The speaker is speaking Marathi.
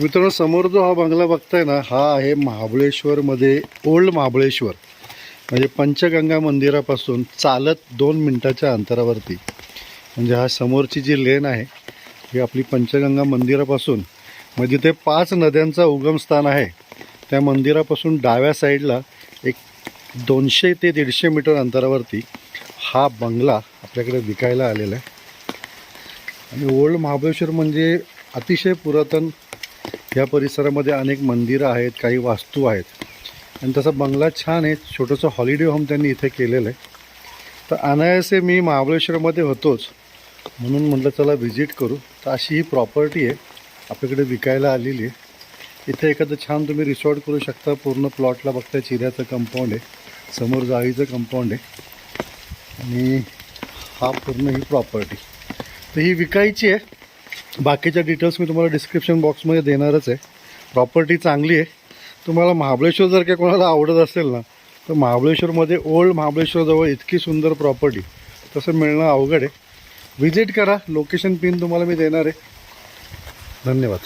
मित्रांनो समोर जो हा बंगला बघताय ना हा आहे महाबळेश्वरमध्ये ओल्ड महाबळेश्वर. म्हणजे पंचगंगा मंदिरापासून चालत दोन मिनटाच्या अंतरावरती. म्हणजे हा समोरची जी लेन आहे ही आपली पंचगंगा मंदिरापासून म्हणजे ते पाच नद्यांचा उगमस्थान आहे त्या मंदिरापासून डाव्या साईडला एक दोनशे ते दीडशे मीटर अंतरावरती हा बंगला आपल्याकडे विकायला आलेला आहे. आणि ओल्ड महाबळेश्वर म्हणजे अतिशय पुरातन या परिसरामध्ये अनेक मंदिरं आहेत काही वास्तू आहेत. आणि तसा बंगला छान आहे छोटंसं हॉलिडे होम त्यांनी इथे केलेलं आहे. तर अनायासे मी महाबळेश्वरमध्ये होतोच. म्हणून म्हटलं चला व्हिजिट करू. तर अशी ही प्रॉपर्टी आहे आपल्याकडे विकायला आलेली आहे. इथे एखादं छान तुम्ही रिसॉर्ट करू शकता पूर्ण प्लॉटला बघता चिऱ्याचं कंपाऊंड आहे समोर जाळीचं कंपाऊंड आहे. आणि हा पूर्ण ही प्रॉपर्टी तर ही विकायची आहे. बाकीच्या डिटेल्स मी तुम्हाला डिस्क्रिप्शन बॉक्समध्ये देणारच आहे. प्रॉपर्टी चांगली आहे. तुम्हाला महाबळेश्वर जर काही कोणाला आवडत असेल ना तर महाबळेश्वरमध्ये ओल्ड महाबळेश्वरजवळ इतकी सुंदर प्रॉपर्टी तसं मिळणं अवघड आहे. व्हिजिट करा. लोकेशन पिन तुम्हाला मी देणार आहे. धन्यवाद.